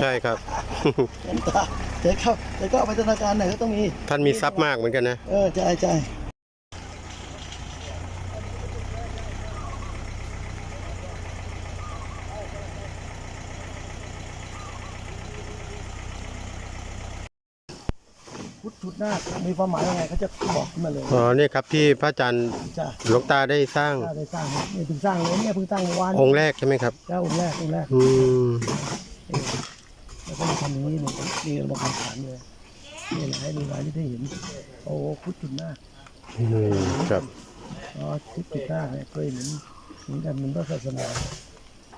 ใช่ครับ หลวงตาจะเข้าจะเข้าไปธนาคารไหนก็ต้องมี ท่านมีทรัพย์มากเหมือนกันนะ เออใช่ใช่พุทธชุดหน้าคมีความหมายยังไงเขาจะบอกขึ้นมาเลยอ๋อนี่ครับที่พระอาจารย์จ้าหลวงตาได้สร้าง ถ้าได้สร้างเนี่ยเพิ่งสร้างเลยเนี่ยเพิ่งสร้างเมื่อวานองค์แรกใช่ไหมครับเจ้าองค์แรกองค์แรกอืมเออ แล้วก็มาทำอย่างนี้เนี่ยนี่เรามาคำถามเลยนี่หละให้ดูรายที่ได้เห็น โอ้พุทธชุดหน้าอืมครับอ๋อทิศติดหน้าเนี่ยเคยเห็นเหมือนกันมันก็ศาสนา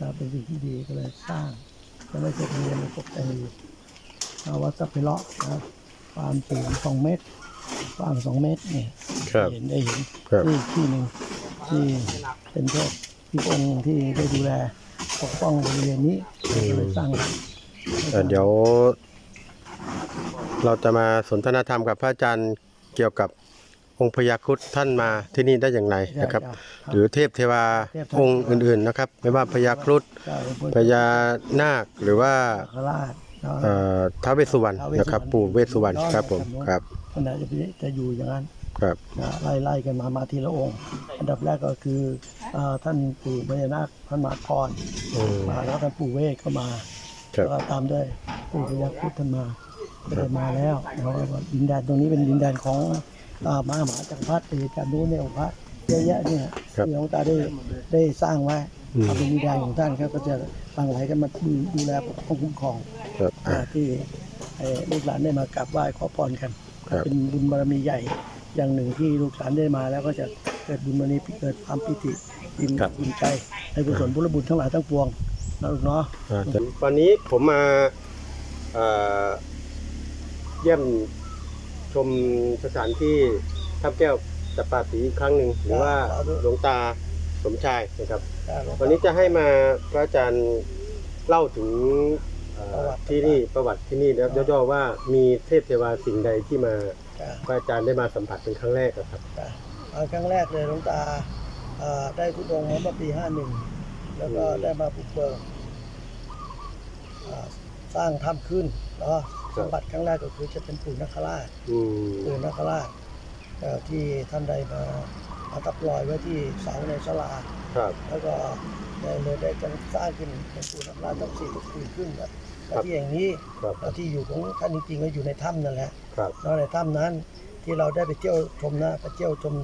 นะเป็นสิ่งที่ดีก็เลยสร้างก็ไม่ใช่เรียนปกติเอาวัดสัพเพเลาะนะความสูงสองเมตรกว้างสองเมตรเนี่ยเห็นได้เห็นที่ที่หนึ่งที่เป็นพวกที่องค์ที่ได้ดูแลปกป้องบริเวณนี้เลยสร้าง เอ่อเดี๋ยว เราจะมาสนทนาธรรมกับพระอาจารย์เกี่ยวกับองค์พญาครุฑท่านมาที่นี่ได้อย่างไรนะครับ หรือเทพเทวาองค์อื่นๆนะครับ ไม่ว่าพญาครุฑเจ้าพระพญานาคหรือว่าคราชเนาะเอ่อท้าวเวสสุวรรณนะครับ ปู่เวสสุวรรณครับผมครับขณะจะจะอยู่อย่างนั้นครับนะไล่ไล่กันมามาทีละองค์ อันดับแรกก็คือเอ่อท่านปู่พญานาคท่านมาพรอืมมาแล้วท่านปู่เวทก็มาครับ แล้วก็ตามด้วยปู่พญาครุฑท่านมาก็ได้มาแล้วเนาะดินแดนตรงนี้เป็นดินแดนของอ่ามหามหาจักรพรรดิเหตุการณ์นู้นเนี่ยองค์พระเยอะแยะเนี่ยครับที่หลวงตาได้ได้สร้างไว้อืมเอาเป็นดินแดนของท่านครับก็จะตั้งไหลกันมาดูดูแลปกป้องคุ้มครองครับอ่าอ่าที่ให้ลูกหลานได้มากราบไหว้ขอพรกันครับเป็นบุญบารมีใหญ่อย่างหนึ่งที่ลูกหลานได้มาแล้วก็จะเกิดบุญบารมีเกิดความปิติยินครับยินใจในกุศลบุญบุญทั้งหลายทั้งปวง นะลูกเนาะอ่าแต่วันนี้ผมมาเอ่อเยี่ยมชมสถานที่ทับแก้วจับปาสีอีกครั้งหนึ่งหรือว่าหลวงตาสมชายนะครับ วันนี้จะให้มาพระอาจารย์เล่าถึงเอ่อที่นี่ประวัติที่นี่นะครับย่อๆว่ามีเทพเทวาสิ่งใดที่มาจ้ะพระอาจารย์ได้มาสัมผัสเป็นครั้งแรกอะครับ จ้ะเอาครั้งแรกเลยหลวงตาเอ่อได้ทุดงค์มาเมื่อปีห้าหนึ่ง แล้วก็ได้มาบุกเบิกอ่าสร้างถ้ำขึ้นเนาะครับสัมผัสครั้งแรกก็คือจะเป็นปู่นคราชอืมปู่นคราชเอ่อที่ท่านได้มาประทับรอยไว้ที่เสาในศาลาครับแล้วก็ได้เลยได้จังสร้างขึ้นเป็นปู่นคราชทั้งสี่ทุกปีขึ้นครับครับและที่แห่งนี้ครับและที่อยู่ของท่านจริงๆก็อยู่ในถ้ำนั่นแหละครับแล้วในถ้ำนั้นที่เราได้ไปเที่ยวชมนะไปเที่ยวชม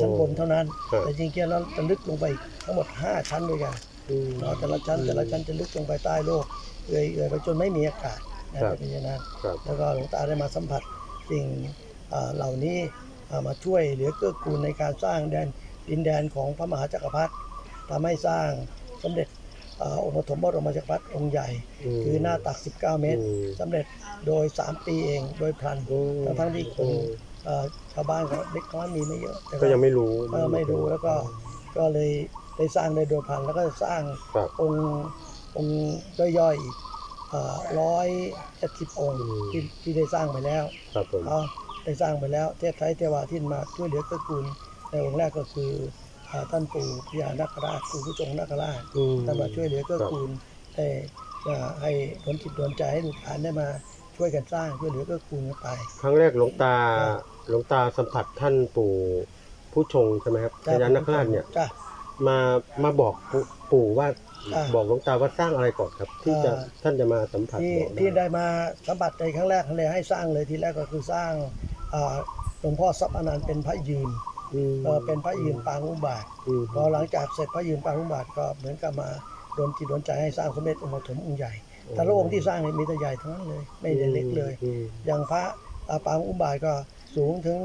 ชั้นบนเท่านั้นครับแต่จริงๆแล้วจะลึกลงไปอีกทั้งหมด 5 ชั้นด้วยกัน อืมเนาะแต่ละชั้นแต่ละชั้นจะลึกลงไปใต้โลกเอื่อยเอื่อยไปจนไม่มีอากาศนะครับเป็นอย่างนั้นครับแล้วก็หลวงตาได้มาสัมผัสสิ่งเอ่อเหล่านี้เอ่อมาช่วยเหลือเกื้อกูลในการสร้างแดนดินแดนของพระมหาจักรพรรดิทำให้สร้างสมเด็จเอ่อองค์ปฐมบรมจักรพรรดิองค์ใหญ่อืมคือหน้าตัก 19 เมตรอืมสำเร็จโดย 3 ปีเองโดยพลันอืมทั้งทั้งที่คนอืมเอ่อชาวบ้านก็เล็กน้อยมีไม่เยอะแต่ก็ยังไม่รู้ก็ไม่รู้แล้วก็ก็เลย ได้สร้างได้โดยพลันแล้วก็สร้างครับองค์องค์ย่อยๆอีกร้อยเจ็ดสิบองค์อืมที่ที่ได้สร้างไปแล้วครับผมเขาได้สร้างไปแล้วเทพไทยเทวาที่มาช่วยเหลือเกื้อกูลในองค์แรกก็คืออ่าท่านปู่พญานาคราชปู่ผู้ทรงนาคราชอืมท่านมาช่วยเหลือเกื้อกูลได้อ่าให้ผลจิตดวงใจให้ลูกหลานได้มาช่วยกันสร้างช่วยเหลือเกื้อกูลกันไป ครั้งแรกหลวงตาหลวงตาสัมผัสท่านปู่ผู้ชงใช่ไหมครับพญานาคราชเนี่ยจ้ะ มามาบอกปู่ปู่ว่าอ่าบอกหลวงตาว่าสร้างอะไรก่อนครับ ที่จะอ่า ท่านจะมาสัมผัสที่บอกที่ได้ได้มาสัมผัสในครั้งแรกเลยให้สร้างเลยทีแรกก็คือสร้างอ่าหลวงพ่อทรัพย์อนันต์เป็นพระยืนอืมเอ่อเป็นพระยืนปางอุบาทอืมพอหลังจากเสร็จพระยืนปางอุบาทก็เหมือนกับมาโดนจิตโดนใจให้สร้างสมเด็จองค์ปฐมองค์ใหญ่ แต่ละองค์ที่สร้างเนี่ยมีแต่ใหญ่ทั้งนั้นเลย ไม่ได้เล็กเลย อืมอย่างพระอ่าปางอุบาทก็สูงถึง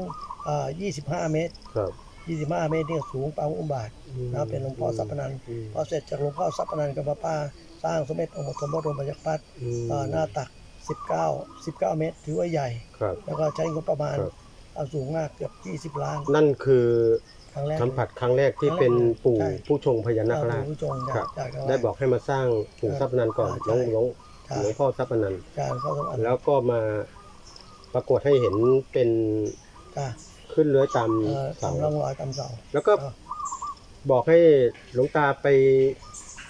อ่า25 เมตร ครับ 25 เมตรเนี่ยสูงปางอุบาทอืมนะเป็นหลวงพ่อทรัพย์อนันต์อืมพอเสร็จจากหลวงพ่อทรัพย์อนันต์กับพระป้าสร้างสมเด็จองค์ปฐมบรมจักรพรรดิอืมอ่าหน้าตัก 19 19 เมตร ถือว่าใหญ่ครับแล้วก็ใช้งบประมาณครับเอาสูงมากเกือบ 20 ล้าน นั่นคือครั้งแรกสัมผัสครั้งแรกที่เป็นปู่ใช่ผู้ชงพญานาคราชผู้ชงครัจากบจากได้บอกให้มาสร้างปู่ทรัพย์นันต์ก่อนหลใช่วงหลวงใช่หลวงพ่อทรัพย์นันต์การเข้าสมอันแล้วก็มาปรากฏให้เห็นเป็นจ้า ขึ้นเลื้อยตามเอ่อเสาทำร่องรอยตามเสาแล้วก็เออบอกให้หลวงตาไป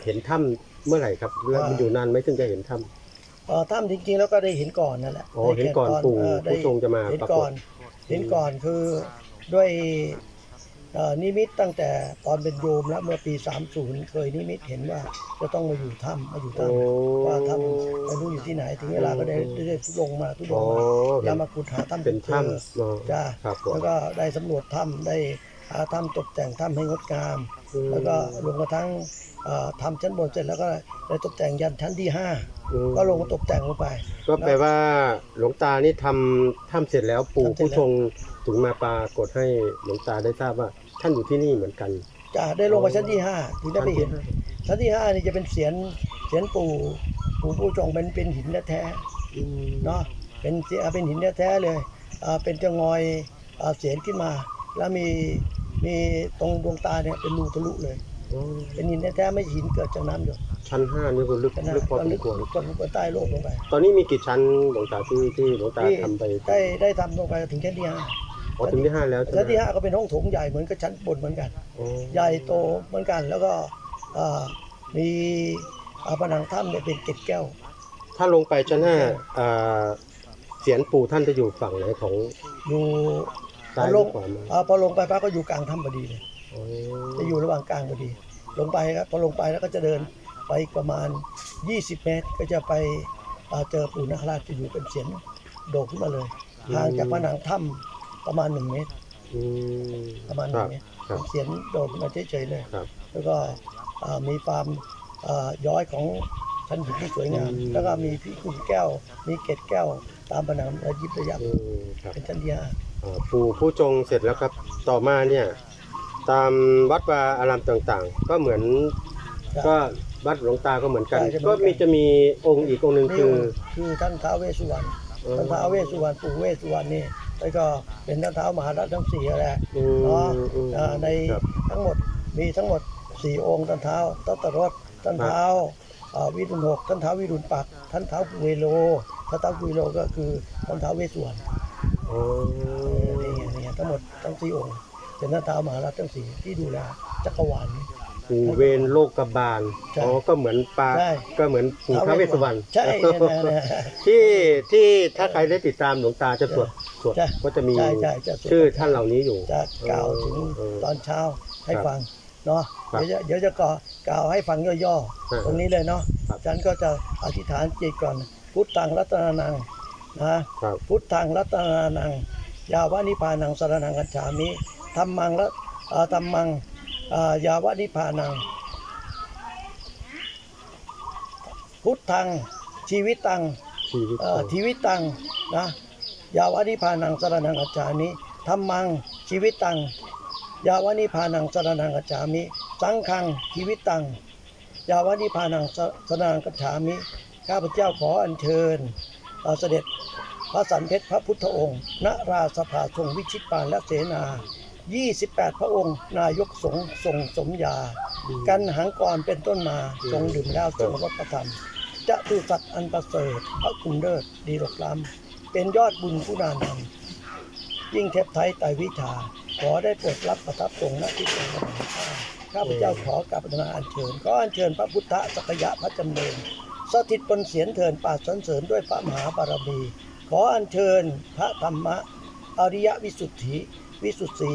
เห็นถ้ำเมื่อไหร่ครับแล้วมันอยู่นานไหมถึงจะเห็นถ้เอ่อถ้ำจริงๆแล้วก็ได้เห็นก่อนนั่นแหละอ๋อเห็นก่อนปู่เได้ผู้ทรงจะมาเห็นปรากฏ ก่อน เห็นก่อนคือด้วยเอ่อ นิมิตตั้งแต่ตอนเป็นโยมแล้วเมื่อปี 30 เคยนิมิตเห็นว่าจะต้องมาอยู่ถ้ำมาอยู่ถ้โอ้ำว่าถ้ำไม่รู้อยู่ที่ไหนถึงเวลาก็ได้ได้ได้ทุดงมาทุดอ๋งอมาเห็แล้วนมาขุดหาถ้ำเป็นจอถ้ำเนาะจ้าครับผมแล้วก็ได้สำรวจถ้ำได้หาถ้ำตกแต่งถ้ำให้งดงามอืมแล้วก็รวมกระทั่งเอ่อทำชั้นบนเสร็จแล้วก็ได้ตกแต่งยันชั้นที่ห้าอืมก็ลงมาตกแต่งลงไป ก็แปลว่าหลวงตานี่ทำถ้ำเสร็จแล้วปู่ทำเสร็จผู้แล้วทรงถึงมาปรากฏให้หลวงตาได้ทราบว่า ท่านอยู่ที่นี่เหมือนกัน จะได้ลงไปชั้นที่ห้าถึงได้ไปเห็น ชั้นที่ห้านี่จะเป็นเสียนเสียนปู่ปู่ผู้จงเป็นเป็นหินแท้อืมๆเนาะเป็นเสียเป็นหินแท้ๆเลยอ่าเป็นจะงอยอ่าเสียนขึ้นมา แล้วมีมีตรงดวงตาเนี่ยเป็นรูทะลุเลยอ๋อเป็นหินแท้ๆไม่ใช่หินเกิดจากน้ำหยดชั้นห้านี่ก็ลึกกันนะลึกพอก็สมลึกควรก็ลึกไปใต้โลกลงไป ตอนนี้มีกี่ชั้นหลวงตาที่ที่หลวงตาที่ทำไป ได้ได้ทำลงไปถึงชั้นที่ห้า อ๋อถึงที่ห้าแล้วใช่ไหมชั้นที่ห้าก็เป็นห้องโถงใหญ่เหมือนกับชั้นบนเหมือนกัน อ๋อใหญ่โตเหมือนกันแล้วก็อ่ามีอ่าผนังถ้ำเนี่ยเป็นเกล็ดแก้ว ถ้าลงไปชั้นห้าอ่าเสียนปู่ท่านจะอยู่ฝั่งไหนของอยู่ซ้ายพหอลรืองขวามืออ่าพอลงไปป้าก็อยู่กลางถ้ำพอดีเลยอ๋อจะอยู่ระหว่างกลางพอดี ลงไปครับพอลงไปแล้วก็จะเดินไปอีกประมาณ 20 เมตรก็จะไปอ่าเจอปู่นาคราชจะอยู่เป็นเสียนโดดขึ้นมาเลยห่างจากผนังถ้ำ ประมาณ1เมตร อืม ประมาณค1รับเมตรครับเสียนโดดขึ้นมาเฉยๆเลยครับแล้วก็อ่ามีความอ่าย้อยของชั้นหินที่สวยงาม อืม แล้วก็มีพี่กุ่มแก้ว มีเกล็ดแก้ว ตามผนังระยิบระยับอืมครับเป็นชั้นเดียอ่าปู่ผู้จงเสร็จแล้วครับ ต่อมาเนี่ย ตามวัดวาอารามต่างๆ ก็เหมือนก็วัดหลวงตาก็เหมือนกัน ใช่จะเหมืก็อนกัน มีจะมีองค์อีกองค์หนึ่งนี่คือคือท่านท้าวเวสสุวรรณ เอ่อท่านท้าวเวสสุวรรณปู่เวสสุวรรณนี่แล้วก็เป็นท่านท้าวมหาราชทั้งสี่แหละอืมเนาะอืมอ่าในครับทั้งหมดมีทั้งหมดสี่องค์ท่านท้าวตัตรสท่านท้าวอ่าวิรุณหกท่านท้าววิรุณปักษ์ท่านท้าวเวโลท่านท้าวเวโลก็คือท่านท้าวเวสสุวรรณอ๋อนี่ไงนี่ไงทั้งหมดทั้งสี่องค์เป็นท่านท้าวมหาราชทั้งสี่ที่ดูแลจักรวาลนี้ ปู่เวรโลกกบาลใช่อ๋อก็เหมือนปลาใช่ก็เหมือนปู่ท้าวเวสสุวรรณใช่เนี่ยนะที่ที่ถ้าใครได้ติดตามหลวงตาจะสวดสวดใช่ก็จะมีใช่ใช่จะสวด ชื่อท่านเหล่านี้อยู่จะกล่าวถึงเออตอนเช้าให้ครับฟังเนาะครับเดี๋ยวจะเดี๋ยวจะกล่าวกล่าวให้ฟังย่ออ่าๆ ตรงนี้เลยเนาะครับ ฉันก็จะอธิษฐานจิตก่อน พุทธังรัตนานังนะครับ พุทธังรัตนานังยาวานิพานังสรนังกัจฉามิธรรมังละอ่าธรรมังอ่า ยาวานิพานัง พุทธัง ชีวิตตังชีวิตเอ่อชีวิตตังนะยาวานิพานังสรนังกัจฉามิธรรมังชีวิตตัง ยาวานิพานังสรนังกัจฉามิ สังฆังชีวิตตัง ยาวานิพานังสสรนังกัจฉามิ ข้าพเจ้าขออัญเชิญเอ่อเสด็จพระสันเพชรพระพุทธองค์ ณราสภาทรงวิชิตปานและเสนา 28 พระองค์ นายกสงฆ์ทรงสมยา กันหังกรเป็นต้นมาทรงดื่มแล้วทรงรสประทานจะตุสัตว์อันประเสริฐพระคุณเลิศดีรกล้ำเป็นยอดบุญคุณานนำยิ่งเทพไทยไตรวิชา ขอได้โปรดรับประทับทรงณที่ตรงนั้นข้าข้าพเจ้าขอกราบนาอัญเชิญขออัญเชิญพระพุทธสักยะพระจำเริญสถิตบนเสียนเถินป่าดสรรเสริญด้วยพระมหาบารมี ขออัญเชิญพระธรรมะอริยวิสุทธิ วิสุทธิสี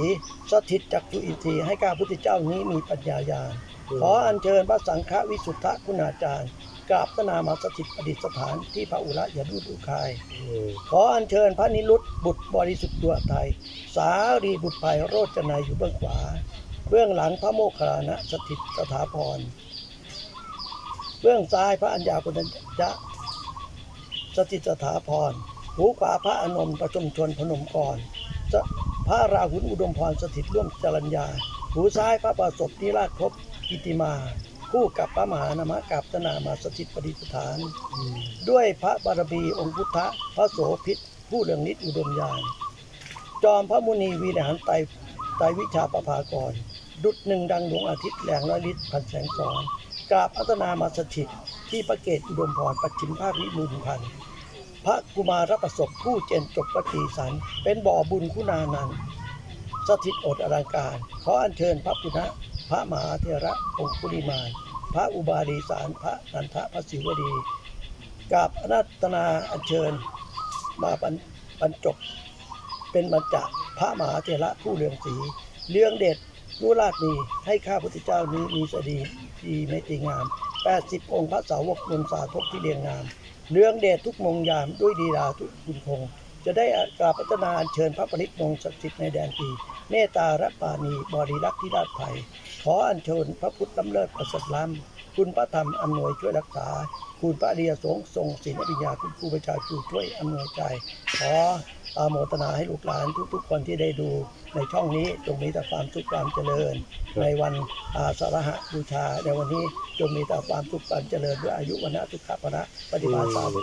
สถิตจักจุอินทรีย์ให้ข้าพุทธเจ้านี้มีปัญญาญาณขออัญเชิญพระสังฆวิสุทธคุณาจารย์กราบพระนามาสถิตประดิษฐานที่พระอุระยานุดุคายอืมขออัญเชิญพระนิรุตบุตรบริสุทธิ์ตัวไทย สารีบุตรภัยโรจนายอยู่เบื้องขวา เบื้องหลังพระโมคคัลลานะสถิตสถาพร เบื้องซ้ายพระอัญญาปุณจะสถิตสถาพร หูขวาพระอานนท์ประชุมชนพนมกรส พระราหุลอุดมพรสถิตร่วมจรัญญา หูซ้ายพระประสบนิราชครบกิติมา คู่กับพระมหานามะกับตนามาสถิตประดิษฐาน ด้วยพระบารมีองค์พุทธพระโสพิษผู้เรืองนิดอุดมยาน จอมพระมุนีวีรหารไตไตวิชาประภากร ดุจหนึ่งดังดวงอาทิตย์แหลงละลิศพันแสงสอนกราบพัฒนามาสถิตที่ประเกตอุดมพรปัจฉิมภาควิมุลพันธ์ ระกุมารประสบผู้เจนจบปฏิสัน เป็นบ่อบุญคุณานันสถิตอดอลังการ ขออัญเชิญพระพุทธพระมหาเถระองคุลิมาน พระอุบาลีสารพระนันทะพระศิวดีกราบอาราธนาอัญเชิญมาบรรจบ เป็นบรรจพระมหาเถระผู้เรืองสีเรื่องเด็ดรู้ราชมีให้ข้าพุทธเจ้านี้มีสดีดีไม่ตีงาม 80 องค์พระสาวกมนสาธกที่เรียงงาม เรื่องเดชทุกมงยามด้วยดีดาทุกคุณคง จะได้กราบพัฒนาอัญเชิญพระปริตมงศักดิ์สิทธิ์ในแดนปีเมตตารัปานีบริรักษ์ที่ราชไทยขออัญเชิญพระพุทธล้ำเลิศประเสริฐล้ำ คุณพระธรรมอำนวยช่วยรักษา คุณพระอริยสงฆ์ทรงศีลอภิญญาคุณครูประชาชูช่วยอำนวยใจ ขออาโมทนาให้ลูกหลานทุกๆคนที่ได้ดูในช่องนี้จงมีแต่ความสุขความเจริญ ในวันอาสาฬหบูชาในวันนี้จงมีแต่ความสุขความเจริญด้วยอายุวันนะสุขภาระปฏิบัติสาธุ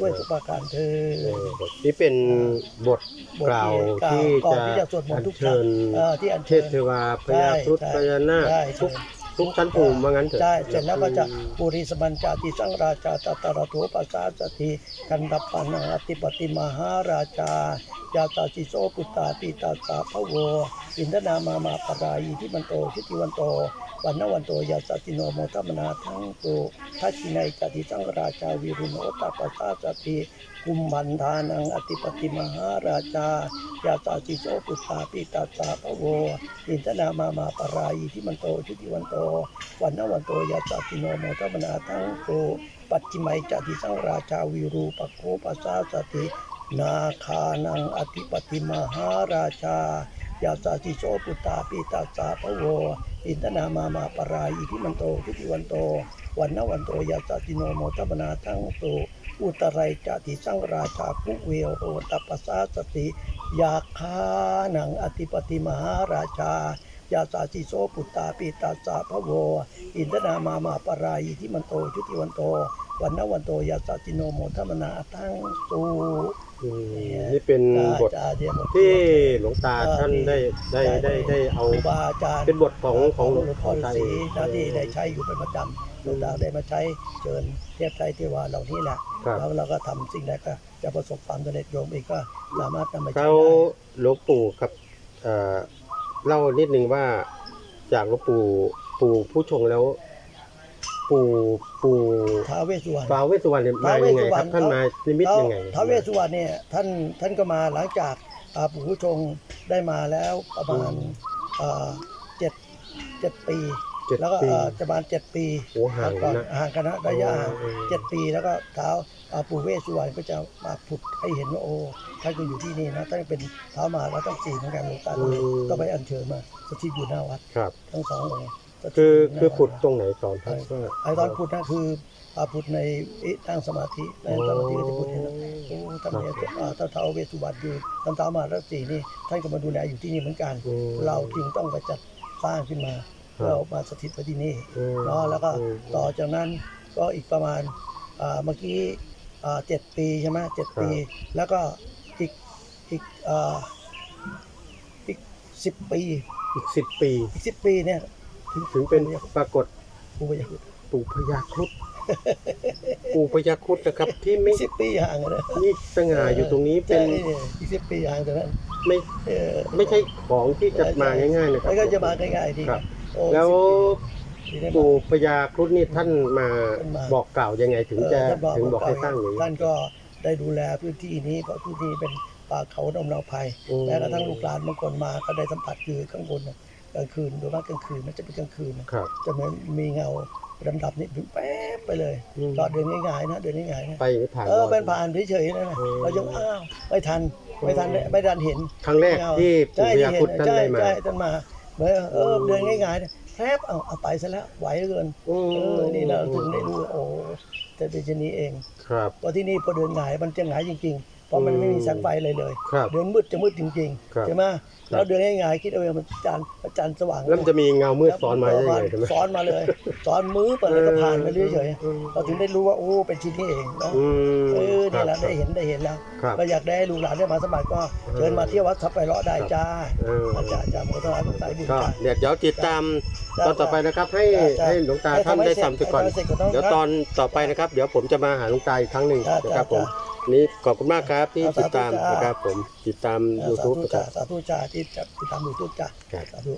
ด้วยสุภาการเธอเออบทนี้เป็นบทกล่าวที่ก่อนจะที่จะสวดมนอัต์ญทุกเชิญเอ่อที่อัญเทเชิพญเทวาพญาครุฑใช่พญานาคใช่ทุกใช่ ทุกชั้นภูมิว่างั้นเถอะ ใช่เสร็จแล้วก็จะปุริสมันจาติสังราชาตตระโถปัสสาสติกันดับปานาติปติมหาราชายาตาจิโสกุตตาปิตาสาพะโวอินทนามามาปรายที่มันโตทิติวันโต วันนวันโตยาสติโนโมทมนาทั้งโตทัชินัยจติสังราชาวิรุณโอตาปัสสาสติกุมบันทานังอติปติมหาราชายาตาสิโสปุตตาปิตาสาพะโวอินทนามามาปรายที่มันโตทิติวันโตวันนวันโตยาสติโนโมทมนาทั้งโตปัจจิมัยจติสังราชาวิรูปโคปัสสาสตินาคานังอธิปติมหาราชา ยาสาติโสปุตตาปิตาสาพะโวอินทนามามาปรายอิทิมันโตทิติวันโตวันนวันโตยาสาติโนโมทัมนาทั้งโตอุตไรจติสังราชาคุเวโรตัปสาสติยาคานังอธิปติมหาราชายาสาติโสปุตตาปิตาสาพะโว อินทนามามาปรายอิทิมันโตทิติวันโต วันนวันโตยาสาติโนโมทัมนาทั้งโตอืม นี่เป็นบทอาจารย์เนี่ยหมดที่หลวงตาเออท่านได้ได้ได้ได้เอาครูบาอาจารย์เป็นบทของของหลวงพ่อฤาษีของไทยนะที่ได้ใช้อยู่เป็นประจำหลวงตาได้มาใช้เชิญเทพไทยเทวาเหล่านี้แหละครับแล้วเราก็ทำสิ่งใดก็จะประสบความสำเร็จโยมเองก็สามารถนำมาใช้เขาได้หลวงปู่ครับเอ่อเล่านิดนึงว่าจากหลวงปู่ปู่ผู้ชงแล้ว ปู่ปู่ท้าวเวสสุวรรณฟ้าวเวสสุวรรณเนี่ยมาท้าวเวยัสงไงสุวรครรับณท่านมานิมิตท้าวยังไงท้าวเวสสุวรรณเนี่ยท่านท่านก็มาหลังจากอ่าปู่ผู้ชงได้มาแล้วประมาณอ่าเจ็ดเจ็ดปีเจ็ดแล้วก็ปีอ่าประมาณเจ็ดปีโอ้ห่างก่อนนะห่างกันนะระยะห่างโอ้เจ็ดปีแล้วก็เท้าอ่าปู่เวสสุวรรณก็จะมาผุดให้เห็นว่าโอ้ท่านก็อยู่ที่นี่นะท่านเป็นเท้ามาแล้วต้องสี่เหมือนกันหลวงตาก็เลยก็ไปอัญเชิญมาสถิตอยู่หน้าวัดครับทั้งสององค์สถิต คือหน้าคือวัผุดตรงไหนตอนท่านก็ไอ้ตอนผุดนั่นคืออ่าผุดในอิตั้งสมาธิในสมาธิก็จะผุดเห็นนะโอ้ท่านเนี่ยอ่าท่านเท้าเวสสุวรรณอยู่ท่านเท้ามาแล้วสี่นี่ท่านก็มาดูแลอยู่ที่นี่เหมือนกันอืมเราจึงต้องไปจัดสร้างขึ้นมาเพื่อเอามาสถิตไว้ที่นี่อืมเนาะแล้วก็อืมต่อจากนั้นก็อีกประมาณอ่าเมื่อกี้อ่าเจ็ดปีใช่ไหมเจ็ดปี แล้วก็อีกอีกอ่าอีกสิบปี อีกสิบปีอีกสิบปีเนี่ย ถึงถึงเป็นปรากฏปู่พญาครุฑปู่พญาครุฑปู่พญาครุฑนะครับ ที่ไม่สิบปีห่างกันนะนี่สง่าอยู่ตรงนี้เป็นใช่อีกสิบปีห่างจากนั้นไม่เออไม่ใช่ของที่จะมาง่ายๆนะครับ แล้วก็จะมาง่ายๆดีครับ โอ้แล้วสิบปีได้มาปู่พญาครุฑนี่ท่านมาท่านมาบอกกล่าวยังไงถึงจะเท่านถึงบอกให้ตั้งอย่างนี้ ท่านก็ได้ดูแลพื้นที่นี้เพราะพื้นที่เป็นป่าเขาดงนาภัย อืมแม้กระทั่งลูกหลานบางคนมาก็ได้สัมผัสคือข้างบนน่ะ กลางคืนโดยมากกลางคืนมันจะเป็นกลางคืนน่ะครับ จะเหมือนมีเงาดำดับนี่ถึงแป๊บไปเลยอืมก็เดินง่ายๆนะเดินง่ายๆนะไปผ่านเออรยเป็นผ่านเฉยๆนะนะอืมเรายังอ้าวไม่ทันไม่ทันไม่ทันเห็นครั้งแรกที่ปู่ใช่พญาครุฑท่านใช่ได้มาใช่ท่านมาเหมือนเออเดินง่ายๆนะแป๊บเอาเอาไปซะแล้วไหวเหลือเกินอืมเออนี่เราถึงได้รู้ว่าโอ้แต่เป็นชนี้เองครับเพราะที่นี่พอเดินหงายมันจะหงายจริงๆ เพราะมันไม่มีแสงไฟเลยเลย ครับเดินมืดจะมืดจริงครับๆใช่ไหมครับเราเดินง่ายๆคิดเอาเองมันจันทร์พระจันทร์สว่างแล้วมันจะมีเงามืดซ้อนมาได้ยังไงใช่ไหมซ้อนมาเลยซ้อนมือไปแล้วก็ผ่านไปเรื่อยอืมๆเราถึงได้รู้ว่าโอ้เป็นที่นี่เองนะ อืมเออนี่แหละครับได้เห็นได้เห็นแล้วครับก็อยากได้ให้ลูกหลานได้มาสมัครก็เชิญมาเที่ยววัดทับไปเลาะได้จ้าเออ อาจารย์อาจารย์โมทนาสายบุญก็จ้า เดี๋ยวเดี๋ยวติดตามจ้ะตอนต่อไปนะครับ ให้จ้ะให้หลวงตาให้ท่านทำให้ได้เสร็จทำไปก่อน ให้ทำให้เสร็จก่อนเดี๋ยวครับตอนต่อไปนะครับ เดี๋ยวผมจะมาหาหลวงตาอีกครั้งหนึ่งจ้ะนะครับผมจ้ะ นี่ขอบคุณมากครับที่จ้ะติดตามสาธุจ้ะนะครับผมติดตามสา YouTube ธุนะคจ้ารับ สาธุจ้าที่จะติดตามดูทุกจ้าครับ สาธุ